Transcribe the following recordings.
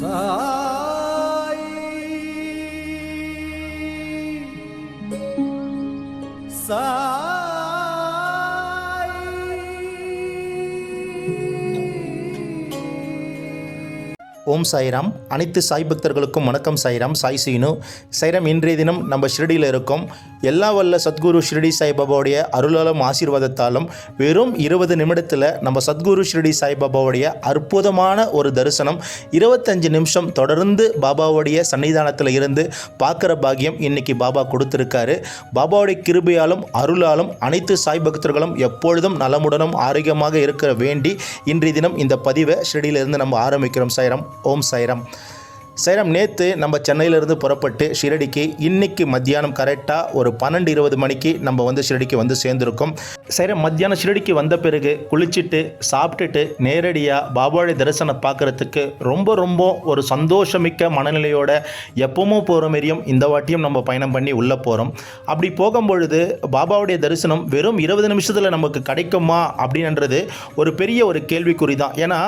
சாய் ஓம் சாய்ராம். அனைத்து சாய் பக்தர்களுக்கும் வணக்கம் சாய்ராம். சாய் சீனு. சாய்ராம் இன்றைய தினம் நம்ம ஷிரடியில் இருக்கோம். எல்லா வல்ல சத்குரு ஷிரடி சாய்பாபாவுடைய அருளாலும் ஆசீர்வாதத்தாலும் வெறும் இருபது நிமிடத்தில் நம்ம சத்குரு ஷிரடி சாய்பாபாவுடைய அற்புதமான ஒரு தரிசனம் இருபத்தஞ்சு நிமிஷம் தொடர்ந்து பாபாவுடைய சன்னிதானத்தில் இருந்து பார்க்குற பாக்கியம் இன்னைக்கு பாபா கொடுத்துருக்காரு. பாபாவுடைய கிருபையாலும் அருளாலும் அனைத்து சாய் பக்தர்களும் எப்பொழுதும் நலமுடனும் ஆரோக்கியமாக இருக்க வேண்டி இன்றைய தினம் இந்த பதிவை ஷிரடியிலிருந்து நம்ம ஆரம்பிக்கிறோம். சாய்ராம் ஓம் சாய்ராம். சாய்ராம் நேற்று நம்ம சென்னையிலேருந்து புறப்பட்டு ஷிரடிக்கு இன்றைக்கி மத்தியானம் கரெக்டாக ஒரு பன்னெண்டு இருபது மணிக்கு நம்ம வந்து ஷிரடிக்கு வந்து சேர்ந்துருக்கோம். சரி மத்தியானம் ஷிரடிக்கு வந்த பிறகு குளிச்சுட்டு சாப்பிட்டுட்டு நேரடியாக பாபாவுடைய தரிசனம் பார்க்குறதுக்கு ரொம்ப ரொம்ப ஒரு சந்தோஷமிக்க மனநிலையோட எப்பவும் போகிற மாரியும் இந்த வாட்டியும் நம்ம பயணம் பண்ணி உள்ளே போகிறோம் அப்படி போகும்பொழுது பாபாவுடைய தரிசனம் வெறும் இருபது நிமிஷத்தில் நமக்கு கிடைக்குமா அப்படின்றது ஒரு பெரிய ஒரு கேள்விக்குறி தான் ஏன்னா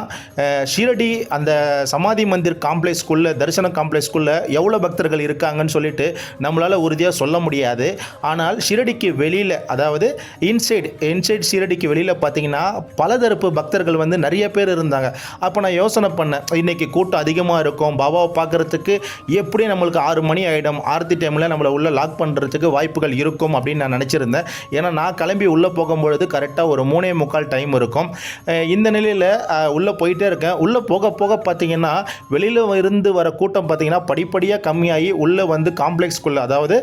ஷிரடி ஷீரடி அந்த சமாதி மந்திர் காம்ப்ளெக்ஸ்குள்ளே தரிசன காம்ப்ளெக்ஸ்குள்ளே எவ்வளோ பக்தர்கள் இருக்காங்கன்னு சொல்லிட்டு நம்மளால் உறுதியாக சொல்ல முடியாது. ஆனால் ஷிரடிக்கு வெளியில் அதாவது இன்சைடு இன்சைட் சீரடிக்கு வெளியில் பார்த்தீங்கன்னா பலதரப்பு பக்தர்கள் வந்து நிறைய பேர் இருந்தாங்க. அப்போ நான் யோசனை பண்ணேன் இன்னைக்கு கூட்டம் அதிகமாக இருக்கும் பாபாவை பார்க்குறதுக்கு எப்படி நம்மளுக்கு ஆறு மணி ஆகிடும் ஆர்த்தி டைமில் நம்மளை உள்ளே லாக் பண்ணுறதுக்கு வாய்ப்புகள் இருக்கும் அப்படின்னு நான் நினச்சிருந்தேன். ஏன்னா நான் கிளம்பி உள்ளே போகும்பொழுது கரெக்டாக ஒரு மூணே முக்கால் டைம் இருக்கும். இந்த நிலையில் உள்ளே போயிட்டே இருக்கேன். உள்ளே போக போக பார்த்தீங்கன்னா வெளியில் இருந்து வர கூட்டம் பார்த்தீங்கன்னா படிப்படியாக கம்மியாகி உள்ளே வந்து காம்ப்ளெக்ஸ்க்குள்ளே அதாவது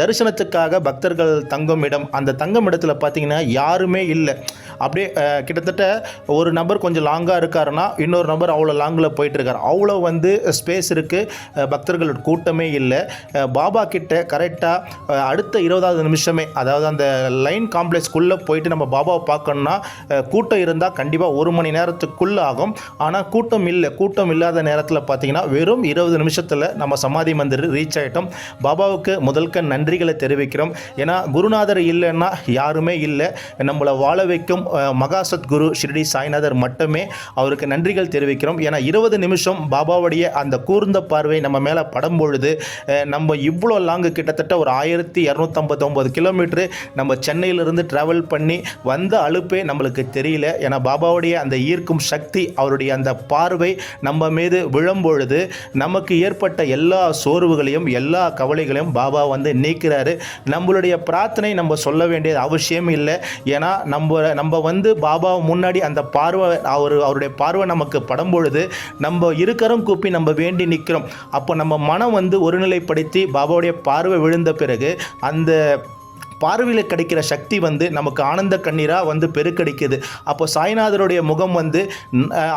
தரிசனத்துக்காக பக்தர்கள் தங்கும் இடம் அந்த தங்கும் இடத்துல பார்த்தீங்கன்னா யாருமே இல்லை. அப்படியே கிட்டத்தட்ட ஒரு நபர் கொஞ்சம் லாங்காக இருக்காருன்னா இன்னொரு நபர் அவ்வளோ லாங்கில் போயிட்டுருக்கார். அவ்வளோ வந்து ஸ்பேஸ் இருக்குது பக்தர்களோட கூட்டமே இல்லை. பாபா கிட்ட கரெக்டாக அடுத்த இருபதாவது நிமிஷமே அதாவது அந்த லைன் காம்ப்ளெக்ஸ்க்குள்ளே போயிட்டு நம்ம பாபாவை பார்க்கணுன்னா கூட்டம் இருந்தால் கண்டிப்பாக ஒரு மணி நேரத்துக்குள்ளே ஆகும். ஆனால் கூட்டம் இல்லை. கூட்டம் இல்லாத நேரத்தில் பார்த்தீங்கன்னா வெறும் இருபது நிமிஷத்தில் நம்ம சமாதி மந்திர் ரீச் ஆகிட்டோம் பாபாவுக்கு முதல்க நன்றிகளை தெரிவிக்கிறோம். ஏன்னா குருநாதர் இல்லைன்னா யாருமே இல்லை. நம்மளை வாழ வைக்கும் மகா சத்குரு ஷிரடி சாய்நாதர் மட்டுமே அவருக்கு நன்றிகள் தெரிவிக்கிறோம். ஏன்னா இருபது நிமிஷம் பாபாவுடைய அந்த கூர்ந்த பார்வை நம்ம மேலே படம் பொழுது நம்ம இவ்வளோ லாங்கு கிட்டத்தட்ட ஒரு ஆயிரத்தி இரநூத்தம்பத்தொம்பது கிலோமீட்ரு நம்ம சென்னையிலிருந்து ட்ராவல் பண்ணி வந்த அலுப்பே நம்மளுக்கு தெரியல. ஏன்னா பாபாவுடைய அந்த ஈர்க்கும் சக்தி அவருடைய அந்த பார்வை நம்ம மீது விழும்பொழுது நமக்கு ஏற்பட்ட எல்லா சோர்வுகளையும் எல்லா கவலைகளையும் பாபா வந்து நீக்கிறாரு. நம்மளுடைய பிரார்த்தனை நம்ம சொல்ல வேண்டியது அவசியம் இல்லை ஏன்னா நம்ம நம்ம வந்து பாபா முன்னாடி அந்த பார்வை அவர் அவருடைய பார்வை நமக்கு படம் பொழுது நம்ம இருக்கிறோம் கூப்பி நம்ம வேண்டி நிற்கிறோம் அப்போ நம்ம மனம் வந்து ஒருநிலைப்படுத்தி பாபாவுடைய பார்வை விழுந்த பிறகு அந்த பார்வையில் கிடைக்கிற சக்தி வந்து நமக்கு ஆனந்த கண்ணீராக வந்து பெருக்கடிக்குது. அப்போ சாய்நாதருடைய முகம் வந்து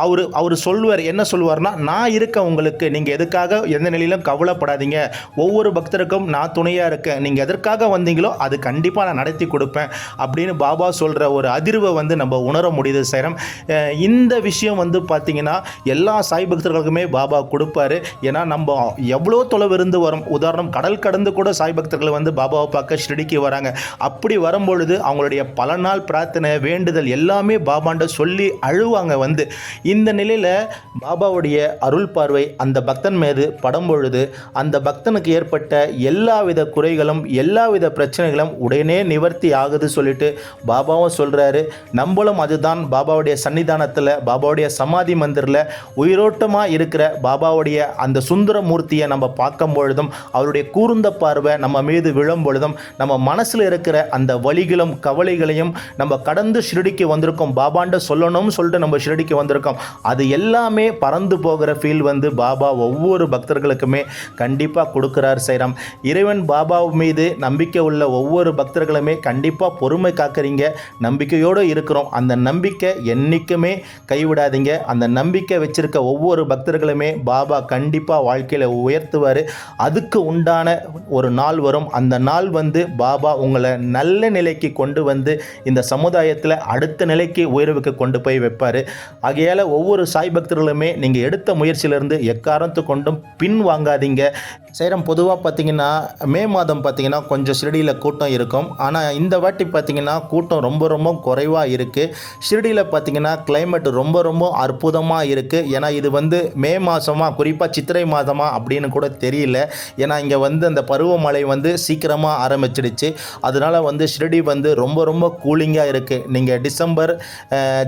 அவர் அவர் சொல்வார் என்ன சொல்வார்னா நான் இருக்கேன் உங்களுக்கு நீங்கள் எதுக்காக எந்த நிலையிலும் கவலைப்படாதீங்க. ஒவ்வொரு பக்தருக்கும் நான் துணையாக இருக்கேன். நீங்கள் எதற்காக வந்தீங்களோ அது கண்டிப்பாக நான் நடத்தி கொடுப்பேன். அப்படின்னு பாபா சொல்கிற ஒரு அதிர்வை வந்து நம்ம உணர முடியுது சேரம். இந்த விஷயம் வந்து பார்த்திங்கன்னா எல்லா சாய் பக்தர்களுக்குமே பாபா கொடுப்பாரு. ஏன்னா நம்ம எவ்வளோ தொலைவிருந்து வரும். உதாரணம் கடல் கடந்து கூட சாய் பக்தர்கள் வந்து பாபாவை பார்க்க ஷிரடிக்கு வராங்க. அப்படி வரும்பொழுது அவங்களுடைய பல நாள் பிரார்த்தனை வேண்டுதல் எல்லாமே பாபாண்ட சொல்லி அழுவாங்க வந்து. இந்த நிலையில் பாபாவுடைய அருள் பார்வை அந்த பக்தன் மீது படும்பொழுது அந்த பக்தனுக்கு ஏற்பட்ட எல்லாவித குறைகளும் எல்லாவித பிரச்சனைகளும் உடனே நிவர்த்தி ஆகுது சொல்லிட்டு பாபாவும் சொல்கிறாரு நம்மளும் அதுதான் பாபாவுடைய சன்னிதானத்தில் பாபாவுடைய சமாதி மந்திரில் உயிரோட்டமாக இருக்கிற பாபாவுடைய அந்த சுந்தர மூர்த்தியை நம்ம பார்க்கும் பொழுதும் அவருடைய கூர்ந்த பார்வை நம்ம மீது விழும் பொழுதும் நம்ம மனசில் இருக்கிற அந்த வழிகளும் கவலைகளையும் நம்ம கடந்து ஷிரடிக்கு வந்திருக்கோம். பாபாண்ட சொல்லணும்னு சொல்லிட்டு நம்ம ஷிரடிக்கு வந்திருக்கோம். அது எல்லாமே பறந்து போகிற ஃபீல் வந்து பாபா ஒவ்வொரு பக்தர்களுக்குமே கண்டிப்பாக கொடுக்குறார் சைராம். இறைவன் பாபா மீது நம்பிக்கை உள்ள ஒவ்வொரு பக்தர்களுமே கண்டிப்பாக பொறுமை காக்கிறீங்க. நம்பிக்கையோடு இருக்கிறோம். அந்த நம்பிக்கை என்றைக்குமே கைவிடாதீங்க. அந்த நம்பிக்கை வச்சிருக்க ஒவ்வொரு பக்தர்களுமே பாபா கண்டிப்பாக வாழ்க்கையில் உயர்த்துவார். அதுக்கு உண்டான ஒரு நாள் வரும். அந்த நாள் வந்து பாபா உங்க உங்களை நல்ல நிலைக்கு கொண்டு வந்து இந்த சமுதாயத்தில் அடுத்த நிலைக்கு உயர்வுக்கு கொண்டு போய் வைப்பார். ஆகையால் ஒவ்வொரு சாய் பக்தர்களுமே நீங்கள் எடுத்த முயற்சியிலிருந்து எக்காரணத்து கொண்டும் பின் வாங்காதீங்க சேரம் பொதுவாக பார்த்திங்கன்னா மே மாதம் பார்த்தீங்கன்னா கொஞ்சம் ஷிரடியில் கூட்டம் இருக்கும். ஆனால் இந்த வாட்டி பார்த்தீங்கன்னா கூட்டம் ரொம்ப ரொம்ப குறைவாக இருக்குது ஷிரடியில் பார்த்திங்கன்னா கிளைமேட் ரொம்ப ரொம்ப அற்புதமாக இருக்குது ஏன்னா இது வந்து மே மாதமா குறிப்பாக சித்திரை மாதமாக அப்படின்னு கூட தெரியல. ஏன்னா இங்கே வந்து அந்த பருவமழை வந்து சீக்கிரமாக ஆரம்பிச்சிடுச்சு. அதனால் வந்து ஷிரடி வந்து ரொம்ப ரொம்ப கூலிங்காக இருக்குது நீங்கள் டிசம்பர்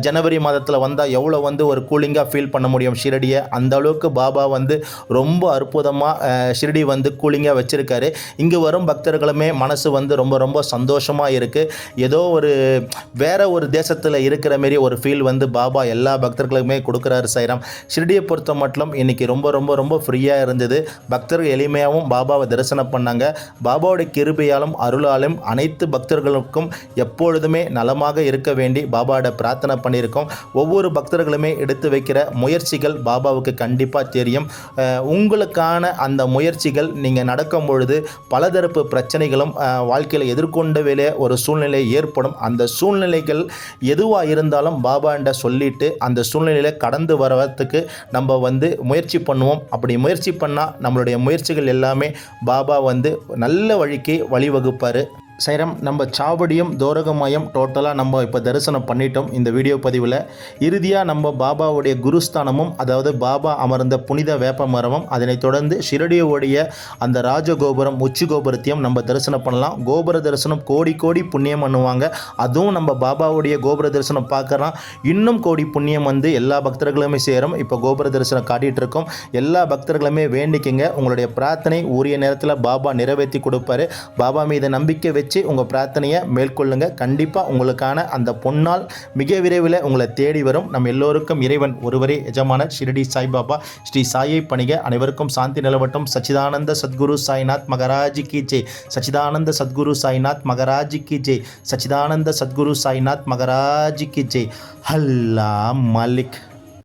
ஜனவரி மாதத்தில் வந்தால் எவ்வளோ வந்து ஒரு கூலிங்காக ஃபீல் பண்ண முடியும் ஷிரடியை? அந்த அளவுக்கு பாபா வந்து ரொம்ப அற்புதமாக ஷிரடி வந்து கூலிங்காக வச்சுருக்காரு. இங்கே வரும் பக்தர்களுமே மனசு வந்து ரொம்ப ரொம்ப சந்தோஷமாக இருக்குது ஏதோ ஒரு வேற ஒரு தேசத்தில் இருக்கிற மாரி ஒரு ஃபீல் வந்து பாபா எல்லா பக்தர்களுக்குமே கொடுக்குறாரு சைராம். ஷிரடியை பொறுத்த மட்டும் இன்றைக்கி ரொம்ப ரொம்ப ரொம்ப ஃப்ரீயாக இருந்தது. பக்தர்கள் எளிமையாகவும் பாபாவை தரிசனம் பண்ணாங்க. பாபாவுடைய கிருபையாலும் அருளாலும் அனைத்து பக்தர்களுக்கும் எப்பொழுதுமே நலமாக இருக்க வேண்டி பாபாவோட பிரார்த்தனை பண்ணியிருக்கோம். ஒவ்வொரு பக்தர்களுமே எடுத்து வைக்கிற முயற்சிகள் பாபாவுக்கு கண்டிப்பாக தெரியும். உங்களுக்கான அந்த முயற்சி முயற்சிகள் நீங்கள் நடக்கும் பொழுது பலதரப்பு பிரச்சனைகளும் வாழ்க்கையில் எதிர்கொண்ட வேலைய ஒரு சூழ்நிலை ஏற்படும். அந்த சூழ்நிலைகள் எதுவாக இருந்தாலும் பாபாண்ட சொல்லிட்டு அந்த சூழ்நிலையில் கடந்து வரத்துக்கு நம்ம வந்து முயற்சி பண்ணுவோம். அப்படி முயற்சி பண்ணால் நம்மளுடைய முயற்சிகள் எல்லாமே பாபா வந்து நல்ல வழிக்கு வழிவகுப்பார். சைரம் நம்ம சாவடியும் தோரகமயம் டோட்டலாக நம்ம இப்போ தரிசனம் பண்ணிட்டோம் இந்த வீடியோ பதிவில். இறுதியாக நம்ம பாபாவுடைய குருஸ்தானமும் அதாவது பாபா அமர்ந்த புனித வேப்ப மரமும் அதனைத் தொடர்ந்து ஷிரடியோடைய அந்த ராஜகோபுரம் உச்சி கோபுரத்தையும் நம்ம தரிசனம் பண்ணலாம். கோபுர தரிசனம் கோடி கோடி புண்ணியம் பண்ணுவாங்க. அதுவும் நம்ம பாபாவுடைய கோபுர தரிசனம் பார்க்கலாம் இன்னும் கோடி புண்ணியம் வந்து எல்லா பக்தர்களுமே சேரும். இப்போ கோபுர தரிசனம் காட்டிகிட்டு இருக்கோம். எல்லா பக்தர்களுமே வேண்டிக்கங்க. உங்களுடைய பிரார்த்தனை உரிய நேரத்தில் பாபா நிறைவேற்றி கொடுப்பாரு. பாபா மீது நம்பிக்கை வச்சு உங்கள் பிரார்த்தனையை மேற்கொள்ளுங்க. கண்டிப்பாக உங்களுக்கான அந்த பொன்னால் மிக விரைவில் உங்களை தேடி வரும். நம்ம எல்லோருக்கும் இறைவன் ஒருவரே எஜமான ஷிரடி சாய்பாபா ஸ்ரீ சாயை பணிக. அனைவருக்கும் சாந்தி நிலவட்டும். சச்சிதானந்த சத்குரு சாய்நாத் மகராஜி கி ஜெய். சச்சிதானந்த சத்குரு சாய்நாத் மகராஜி கி ஜெய். சச்சிதானந்த சத்குரு சாய்நாத் மகராஜி கி ஜெய். ஹல்லா மலிக்.